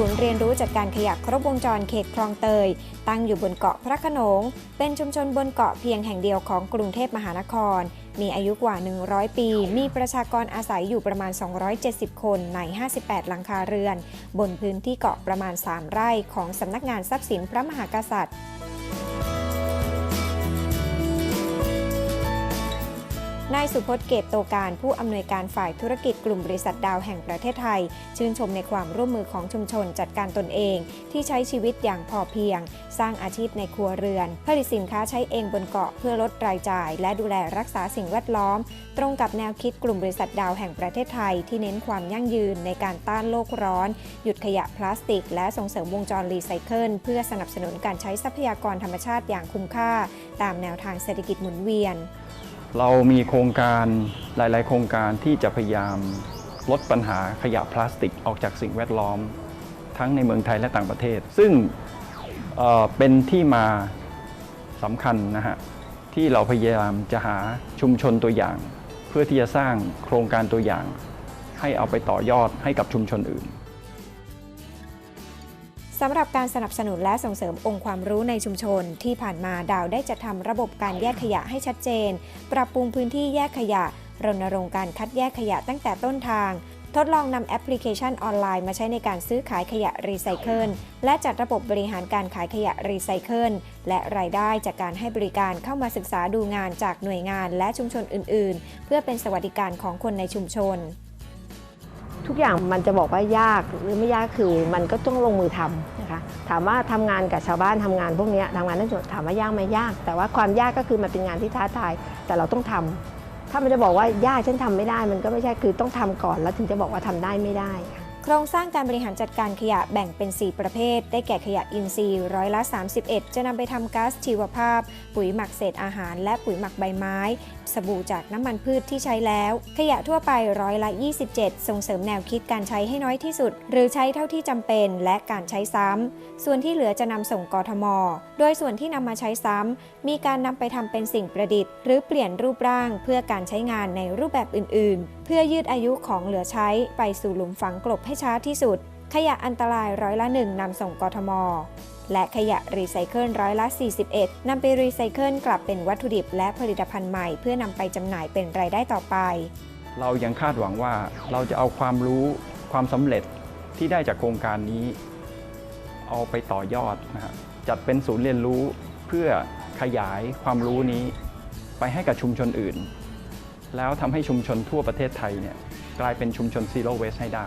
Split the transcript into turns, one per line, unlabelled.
ศูนย์เรียนรู้จัดการขยะครบวงจรเขตคลองเตย ตั้งอยู่บนเกาะพระขนง เป็นชุมชนบนเกาะเพียงแห่งเดียวของกรุงเทพมหานคร มีอายุกว่า 100 ปี มีประชากรอาศัยอยู่ประมาณ 270 คนใน 58 หลังคาเรือน บนพื้นที่เกาะประมาณ 3 ไร่ของสำนักงานทรัพย์สินพระมหากษัตริย์ นายสุพจน์เกตโตการผู้อำนวยการฝ่ายธุรกิจกลุ่มบริษัทดาวแห่งประเทศไทย ชื่นชมในความร่วมมือของชุมชนจัดการตนเอง ที่ใช้ชีวิตอย่างพอเพียง สร้างอาชีพในครัวเรือน ผลิตสินค้าใช้เองบนเกาะเพื่อลดรายจ่าย และดูแลรักษาสิ่งแวดล้อม ตรงกับแนวคิดกลุ่มบริษัทดาวแห่งประเทศไทย ที่เน้นความยั่งยืนในการต้านโลกร้อน หยุดขยะพลาสติก และส่งเสริมวงจรรีไซเคิลเพื่อสนับสนุนการใช้ทรัพยากรธรรมชาติอย่างคุ้มค่า ตามแนวทางเศรษฐกิจหมุนเวียน
เรามีโครงการหลาย ๆ โครงการที่จะพยายามลดปัญหาขยะพลาสติกออกจากสิ่งแวดล้อม ทั้งในเมืองไทยและต่างประเทศ ซึ่งเเป็นที่มาสำคัญนะฮะที่เราพยายามจะหาชุมชนตัวอย่าง เพื่อที่จะสร้างโครงการตัวอย่าง ให้เอาไปต่อยอดให้กับชุมชนอื่น
สำหรับการสนับสนุนและส่งเสริมองค์ความรู้ในชุมชน ที่ผ่านมาดาวได้จัดทำระบบการแยกขยะให้ชัดเจน ปรับปรุงพื้นที่แยกขยะ รณรงค์การคัดแยกขยะตั้งแต่ต้นทาง ทดลองนำแอปพลิเคชันออนไลน์มาใช้ในการซื้อขายขยะรีไซเคิลและจัดระบบบริหารการขายขยะรีไซเคิลและรายได้จากการให้บริการเข้ามาศึกษาดูงานจากหน่วยงานและชุมชนอื่น ๆ เพื่อเป็นสวัสดิการของคนในชุมชน
ทุกอย่างมันจะบอกว่ายากหรือไม่ยากคือมันก็ต้องลงมือทำนะคะถามว่าทำงานกับชาวบ้านทำงานพวกนี้ทำงานนั่นถามว่ายากไหมยาก แต่ว่าความยากก็คือมันเป็นงานที่ท้าทายแต่เราต้องทำถ้ามันจะบอกว่ายากฉันทำไม่ได้ มันก็ไม่ใช่คือต้องทำก่อนแล้วถึงจะบอกว่าทำได้ไม่ได้ ค่ะ
โครงสร้างการบริหารจัดการขยะแบ่งเป็น 4 ประเภท ได้แก่ขยะอินทรีย์ร้อยละ 31 จะนำไปทำก๊าซชีวภาพ ปุ๋ยหมักเศษอาหาร และปุ๋ยหมักใบไม้ สบู่จากน้ำมันพืชที่ใช้แล้ว ขยะทั่วไปร้อยละ 27 ส่งเสริมแนวคิดการใช้ให้น้อยที่สุด หรือใช้เท่าที่จำเป็นและการใช้ซ้ำ ส่วนที่เหลือจะนำส่งกทม โดยส่วนที่นำมาใช้ซ้ำมีการนำไปทำเป็นสิ่งประดิษฐ์ หรือเปลี่ยนรูปร่างเพื่อการใช้งานในรูปแบบอื่น ๆ เพื่อยืดอายุของเหลือใช้ไปสู่หลุมฝังกลบให้ช้าที่สุด ขยะอันตรายร้อยละหนึ่งนำส่งกทม และขยะรีไซเคิลร้อยละ 41นำไปรีไซเคิลกลับเป็นวัตถุดิบและผลิตภัณฑ์ใหม่เพื่อนำไปจำหน่ายเป็นรายได้ต่อไป
เรายังคาดหวังว่าเราจะเอาความรู้ความสำเร็จที่ได้จากโครงการนี้ เอาไปต่อยอดนะฮะจัดเป็นศูนย์เรียนรู้เพื่อขยายความรู้นี้ ไปให้กับชุมชนอื่น แล้วทำให้ชุมชนทั่วประเทศไทยเนี่ยกลายเป็นชุมชนซีโร่เวสให้ได้